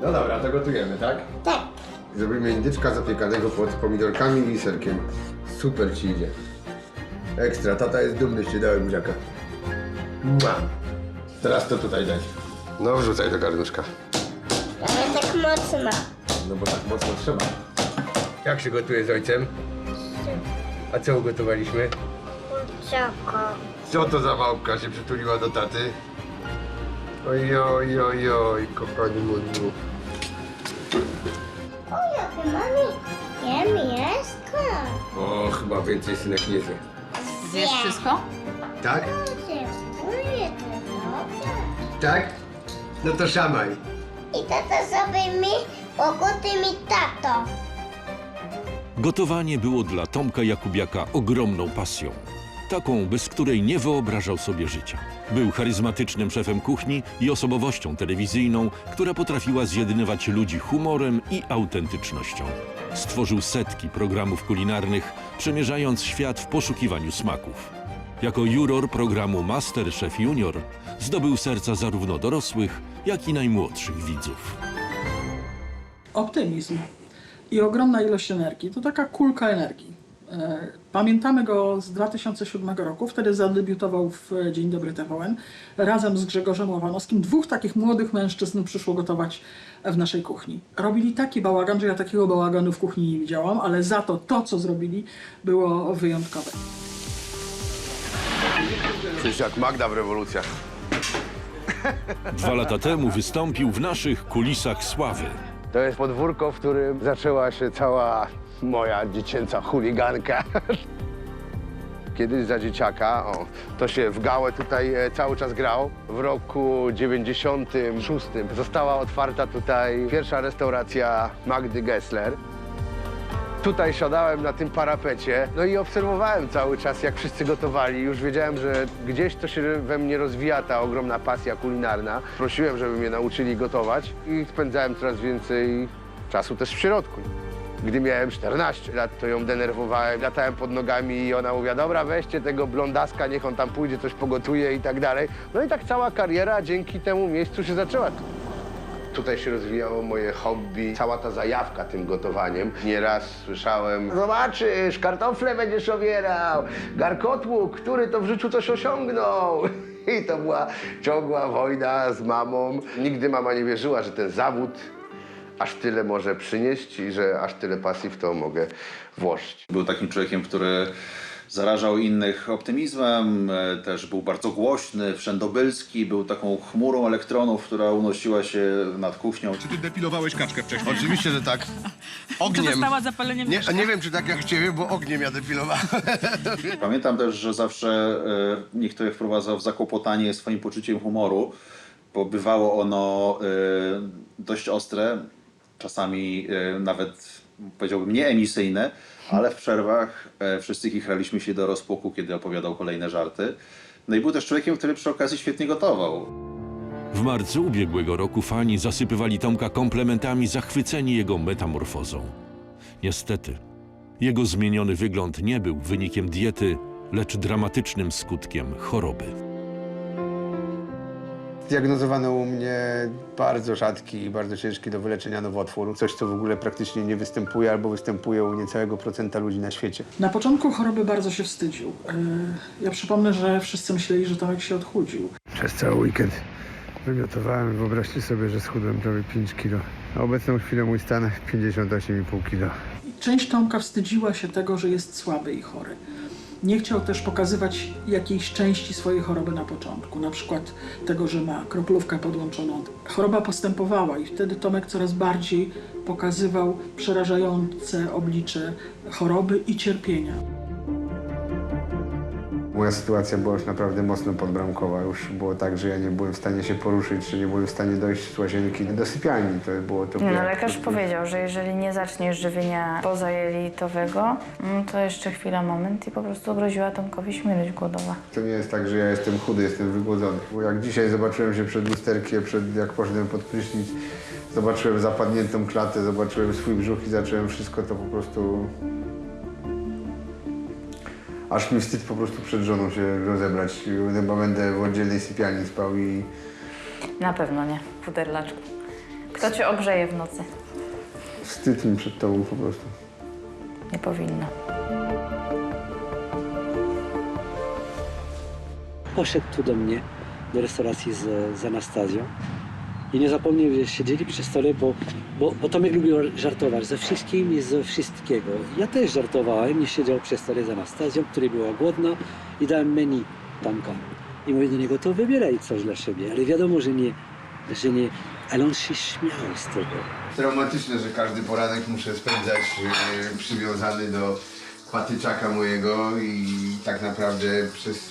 No dobra, to gotujemy, tak? Tak. Zrobimy indyczka zapiekanego pod pomidorkami i serkiem. Super ci idzie. Ekstra, tata jest dumny, że ci dałem buziaka. Mua. Teraz to tutaj dać. No wrzucaj do garnuszka. Ale tak mocno. No bo tak mocno trzeba. Jak się gotuje z ojcem? A co ugotowaliśmy? Kurczako. Co to za małpka się przytuliła do taty? Oj, oj, oj, oj, kochani mój. O, jakie mamy. Jem, jest O, chyba więcej synek nie zje. Zjesz wszystko? Tak? Dziękuję, to dobrze. Tak? No to szamaj. I tata sobie mi, pogoty mi tato. Gotowanie było dla Tomka Jakubiaka ogromną pasją. Taką, bez której nie wyobrażał sobie życia. Był charyzmatycznym szefem kuchni i osobowością telewizyjną, która potrafiła zjednywać ludzi humorem i autentycznością. Stworzył setki programów kulinarnych, przemierzając świat w poszukiwaniu smaków. Jako juror programu Masterchef Junior zdobył serca zarówno dorosłych, jak i najmłodszych widzów. optymizm i ogromna ilość energii. To taka kulka energii. E, Pamiętamy go z 2007 roku, wtedy zadebiutował w Dzień Dobry TVN razem z Grzegorzem Ławanowskim. Dwóch takich młodych mężczyzn przyszło gotować w naszej kuchni. Robili taki bałagan, że ja takiego bałaganu w kuchni nie widziałam, ale za to to, co zrobili, było wyjątkowe. Coś jak Magda w rewolucjach. Dwa lata temu wystąpił w naszych kulisach sławy. To jest podwórko, w którym zaczęła się cała moja dziecięca chuliganka. Kiedyś za dzieciaka, o, to się w gałę tutaj e, cały czas grał. W roku 96 została otwarta tutaj pierwsza restauracja Magdy Gessler. Tutaj siadałem na tym parapecie, no i obserwowałem cały czas, jak wszyscy gotowali. Już wiedziałem, że gdzieś to się we mnie rozwija ta ogromna pasja kulinarna. Prosiłem, żeby mnie nauczyli gotować i spędzałem coraz więcej czasu też w środku. Gdy miałem 14 lat, to ją denerwowałem, latałem pod nogami i ona mówiła, dobra, weźcie tego blondaska, niech on tam pójdzie, coś pogotuje i tak dalej. No i tak cała kariera dzięki temu miejscu się zaczęła. Tutaj się rozwijało moje hobby, cała ta zajawka tym gotowaniem. Nieraz słyszałem, zobaczysz, kartofle będziesz obierał, garkotłuk, który to w życiu coś osiągnął. I to była ciągła wojna z mamą. Nigdy mama nie wierzyła, że ten zawód aż tyle może przynieść i że aż tyle pasji w to mogę włożyć. Był takim człowiekiem, który zarażał innych optymizmem, e, też był bardzo głośny, wszędobylski, był taką chmurą elektronów, która unosiła się nad kuchnią. Czy ty depilowałeś kaczkę wcześniej? Oczywiście, że tak. Czy Ogniem. dostała zapaleniem Nie, nie wiem, czy tak jak ciebie, bo ogniem ja depilowałem. Pamiętam też, że zawsze e, niektórych wprowadzał w zakłopotanie swoim poczuciem humoru, bo bywało ono e, dość ostre, czasami e, nawet powiedziałbym nieemisyjne, ale w przerwach e, wszyscy chichraliśmy się do rozpuku, kiedy opowiadał kolejne żarty. No i był też człowiekiem, który przy okazji świetnie gotował. W marcu ubiegłego roku fani zasypywali Tomka komplementami zachwyceni jego metamorfozą. Niestety, jego zmieniony wygląd nie był wynikiem diety, lecz dramatycznym skutkiem choroby. Zdiagnozowano u mnie bardzo rzadki i bardzo ciężki do wyleczenia nowotwór. Coś, co w ogóle praktycznie nie występuje albo występuje u niecałego procenta ludzi na świecie. Na początku choroby bardzo się wstydził. E, Ja przypomnę, że wszyscy myśleli, że Tomek się odchudził. Przez cały weekend wymiotowałem. Wyobraźcie sobie, że schudłem prawie 5 kilo. Na obecną chwilę mój stan 58,5 kilo. Część Tomka wstydziła się tego, że jest słaby i chory. Nie chciał też pokazywać jakiejś części swojej choroby na początku, na przykład tego, że ma kroplówkę podłączoną. Choroba postępowała i wtedy Tomek coraz bardziej pokazywał przerażające oblicze choroby i cierpienia. Moja sytuacja była już naprawdę mocno podbramkowa. Już było tak, że ja nie byłem w stanie się poruszyć, czy nie byłem w stanie dojść z łazienki do sypialni. To było to. No, lekarz powiedział, że jeżeli nie zaczniesz żywienia pozajelitowego, no to jeszcze chwila, moment i po prostu groziła Tomkowi śmierć głodowa. To nie jest tak, że ja jestem chudy, jestem wygłodzony. Bo jak dzisiaj zobaczyłem się przed lusterkiem, przed, jak poszedłem pod prysznic, zobaczyłem zapadniętą klatę, zobaczyłem swój brzuch i zacząłem wszystko to po prostu... Aż mi wstyd po prostu przed żoną się rozebrać. Chyba będę w oddzielnej sypialni spał i Na pewno nie, puderlaczku. To cię ogrzeje w nocy. Wstyd mi przed tobą po prostu. Nie powinno. Poszedł tu do mnie, do restauracji z, z Anastazją i nie zapomniał, że siedzieli przy stole, bo, bo, bo Tomek lubił żartować ze wszystkim i ze wszystkiego. Ja też żartowałem i siedział przy stole z Anastazją, której była głodna i dałem menu Tomka. I mówię do niego, to wybieraj coś dla siebie, ale wiadomo, że nie, że nie, ale on się śmiał z tego. Traumatyczne, że każdy poranek muszę spędzać e, przywiązany do patyczaka mojego i tak naprawdę przez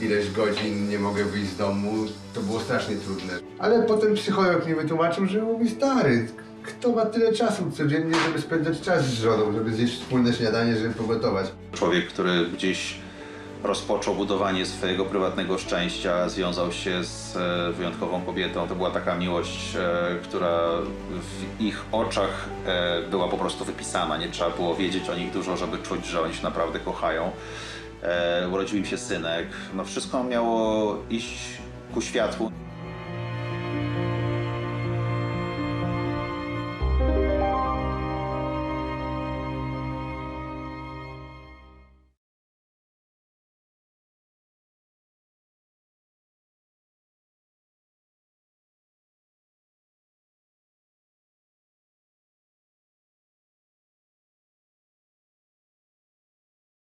ileś godzin nie mogę wyjść z domu. To było strasznie trudne. Ale potem psycholog mi wytłumaczył, że mówi stary, kto ma tyle czasu codziennie, żeby spędzać czas z żoną, żeby zjeść wspólne śniadanie, żeby pogotować. Człowiek, który gdzieś rozpoczął budowanie swojego prywatnego szczęścia, związał się z e, wyjątkową kobietą. To była taka miłość, e, która w ich oczach e, była po prostu wypisana. Nie trzeba było wiedzieć o nich dużo, żeby czuć, że oni się naprawdę kochają. E, Urodził im się synek. No wszystko miało iść ku światłu.